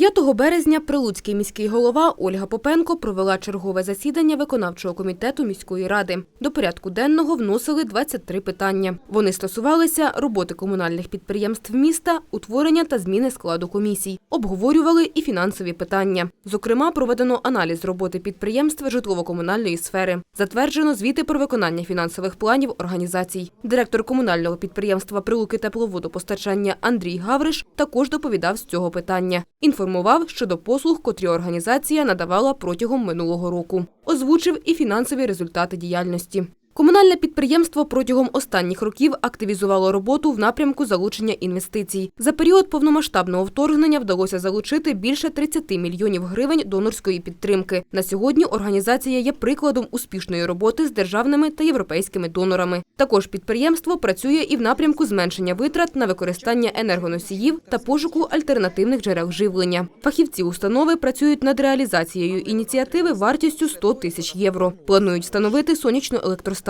5 березня Прилуцький міський голова Ольга Попенко провела чергове засідання виконавчого комітету міської ради. До порядку денного вносили 23 питання. Вони стосувалися роботи комунальних підприємств міста, утворення та зміни складу комісій. Обговорювали і фінансові питання. Зокрема, проведено аналіз роботи підприємств житлово-комунальної сфери. Затверджено звіти про виконання фінансових планів організацій. Директор комунального підприємства Прилуки тепловодопостачання Андрій Гавриш також доповідав з цього питання. Інформував щодо послуг, котрі організація надавала протягом минулого року. Озвучив і фінансові результати діяльності. Комунальне підприємство протягом останніх років активізувало роботу в напрямку залучення інвестицій. За період повномасштабного вторгнення вдалося залучити більше 30 мільйонів гривень донорської підтримки. На сьогодні організація є прикладом успішної роботи з державними та європейськими донорами. Також підприємство працює і в напрямку зменшення витрат на використання енергоносіїв та пошуку альтернативних джерел живлення. Фахівці установи працюють над реалізацією ініціативи вартістю 100 тисяч євро. Планують встановити сонячну електростанцію.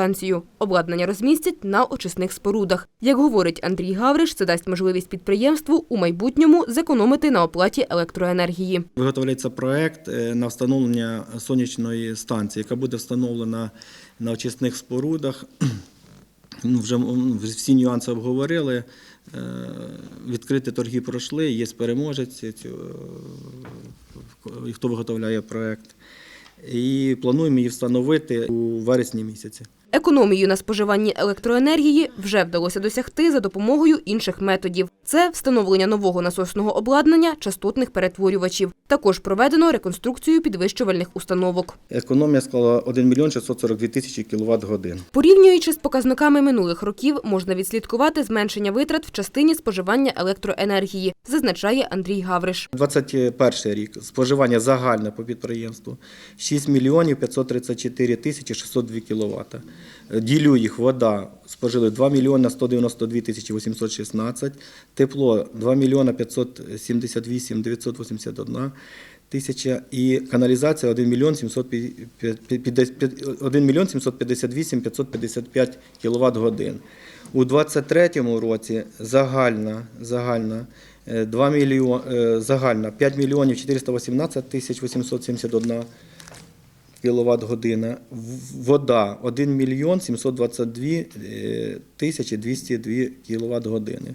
Обладнання розмістять на очисних спорудах. Як говорить Андрій Гавриш, це дасть можливість підприємству у майбутньому зекономити на оплаті електроенергії. Виготовляється проект е, на встановлення сонячної станції, яка буде встановлена на очисних спорудах. Ну, вже всі нюанси обговорили. Е, Відкриті торги пройшли, є переможець, е, хто виготовляє проект. І плануємо її встановити у вересні місяці. Економію на споживанні електроенергії вже вдалося досягти за допомогою інших методів. Це встановлення нового насосного обладнання частотних перетворювачів. Також проведено реконструкцію підвищувальних установок. Економія склала 1 мільйон 642 тисячі кіловат годин. Порівнюючи з показниками минулих років, можна відслідкувати зменшення витрат в частині споживання електроенергії, зазначає Андрій Гавриш. 21 рік споживання загальне по підприємству 6 мільйонів 534 тисячі 602 кВт. Ділю їх вода спожили 2 мільйона 192 тисячі 816, тепло 2 мільйона 578 981 тисяча і каналізація 1 мільйон 750 1 мільйон 758 555 кВт годин. У 23-му році загальна, загальна, е, 2 мільйон, е, загальна 5 мільйонів 418 тисяч 871 кіловат година. Вода 1 мільйон 722 е, тисячі 202 кіловат години.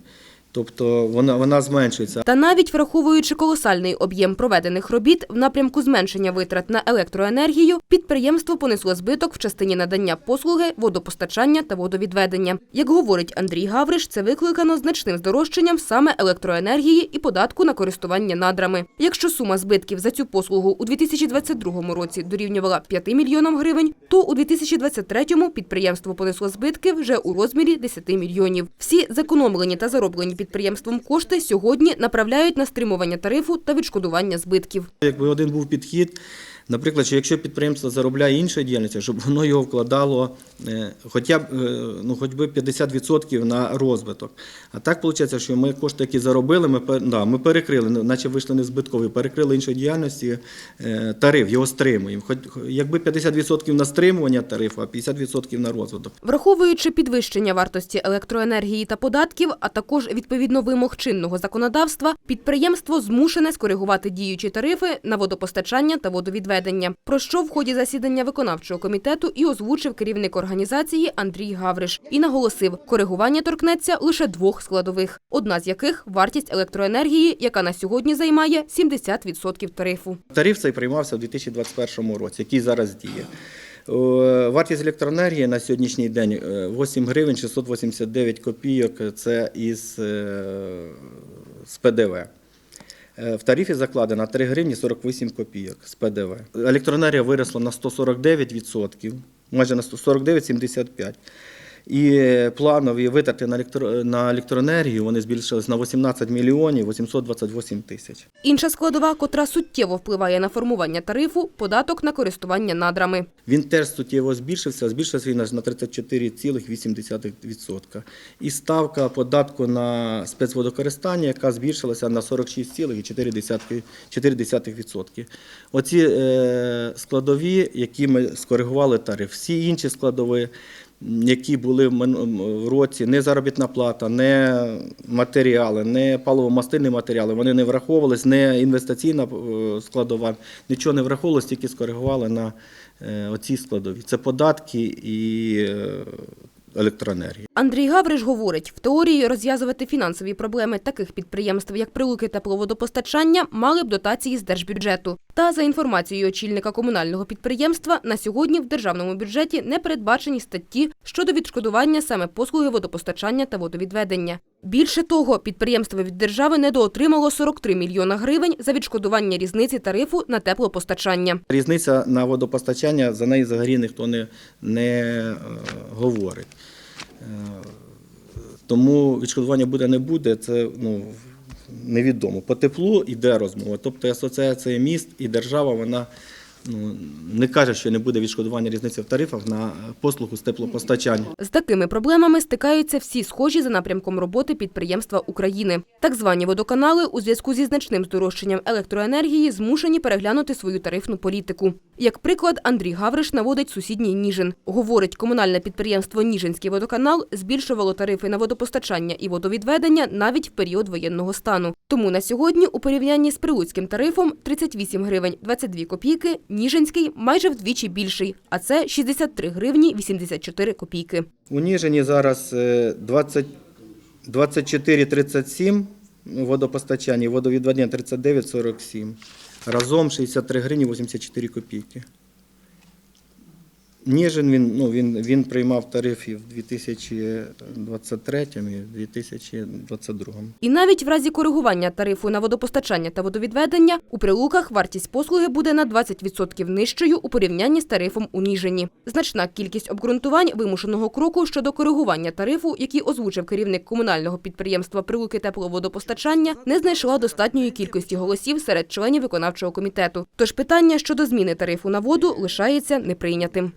Тобто вона, вона зменшується. Та навіть враховуючи колосальний об'єм проведених робіт в напрямку зменшення витрат на електроенергію, підприємство понесло збиток в частині надання послуги водопостачання та водовідведення. Як говорить Андрій Гавриш, це викликано значним здорожчанням саме електроенергії і податку на користування надрами. Якщо сума збитків за цю послугу у 2022 році дорівнювала 5 мільйонам гривень, то у 2023 підприємство понесло збитки вже у розмірі 10 мільйонів. Всі зекономлені та зароблені підприємством кошти сьогодні направляють на стримування тарифу та відшкодування збитків. Якби один був підхід, наприклад, що якщо підприємство заробляє іншою діяльністю, щоб воно його вкладало е, хоча б е, ну, хоч би 50% на розвиток. А так виходить, що ми кошти, які заробили, ми, да, ми перекрили, ну, наче вийшли не збиткові, перекрили іншої діяльності е, тариф, його стримуємо. Хоч якби 50% на стримування тарифу, а 50% на розвиток. Враховуючи підвищення вартості електроенергії та податків, а також відповідно вимог чинного законодавства, підприємство змушене скоригувати діючі тарифи на водопостачання та водовідведення. Про що в ході засідання виконавчого комітету і озвучив керівник організації Андрій Гавриш і наголосив, коригування торкнеться лише двох складових, одна з яких вартість електроенергії, яка на сьогодні займає 70% тарифу. Тариф цей приймався у 2021 році, який зараз діє. Е, Вартість електроенергії на сьогоднішній день е, 8 гривень 689 копійок. Це із е, з ПДВ. Е, В тарифі закладено 3 гривні 48 копійок з ПДВ. Електроенергія виросла на 149%, майже на 149,75%. І планові витрати на, електро, на електроенергію вони збільшились на 18 мільйонів 828 тисяч. Інша складова, котра суттєво впливає на формування тарифу – податок на користування надрами. Він теж суттєво збільшився, збільшився він на 34,8%. І ставка податку на спецводокористання, яка збільшилася на 46,4%. Оці е, складові, які ми скоригували тариф. Всі інші складові які були в році, не заробітна плата, не матеріали, не паливо-мастильні матеріали, вони не враховувались, не інвестиційна е, складова, нічого не враховувалось, тільки скоригували на е, оці складові. Це податки і е, електроенергія. Андрій Гавриш говорить, в теорії розв'язувати фінансові проблеми таких підприємств, як прилуки тепловодопостачання, мали б дотації з держбюджету. Та за інформацією очільника комунального підприємства, на сьогодні в державному бюджеті не передбачені статті щодо відшкодування саме послуги водопостачання та водовідведення. Більше того, підприємство від держави недоотримало 43 мільйона гривень за відшкодування різниці тарифу на теплопостачання. Різниця на водопостачання, за неї взагалі ніхто не, не е, говорить. Е, тому відшкодування буде не буде, це ну, невідомо. По теплу йде розмова. Тобто асоціація міст і держава вона ну, не каже, що не буде відшкодування різниці в тарифах на послугу з теплопостачання. З такими проблемами стикаються всі схожі за напрямком роботи підприємства України. Так звані водоканали у зв'язку зі значним здорожчанням електроенергії змушені переглянути свою тарифну політику. Як приклад, Андрій Гавриш наводить сусідній Ніжин. Говорить, комунальне підприємство Ніжинський водоканал збільшувало тарифи на водопостачання і водовідведення навіть в період воєнного стану. Тому на сьогодні у порівнянні з прилуцьким тарифом 38 гривень 22 копійки, Ніжинський майже вдвічі більший, а це 63 гривні 84 копійки. У Ніжині зараз е, 20 24,37 водопостачання, водовідведення 39,47. Разом 63 гривні 84 копійки. Ніжин він, ну, він, він приймав тариф і в 2023 і в 2022. І навіть в разі коригування тарифу на водопостачання та водовідведення у прилуках вартість послуги буде на 20% нижчою у порівнянні з тарифом у Ніжині. Значна кількість обґрунтувань вимушеного кроку щодо коригування тарифу, який озвучив керівник комунального підприємства Прилуки тепловодопостачання, не знайшла достатньої кількості голосів серед членів виконавчого комітету. Тож питання щодо зміни тарифу на воду лишається неприйнятим.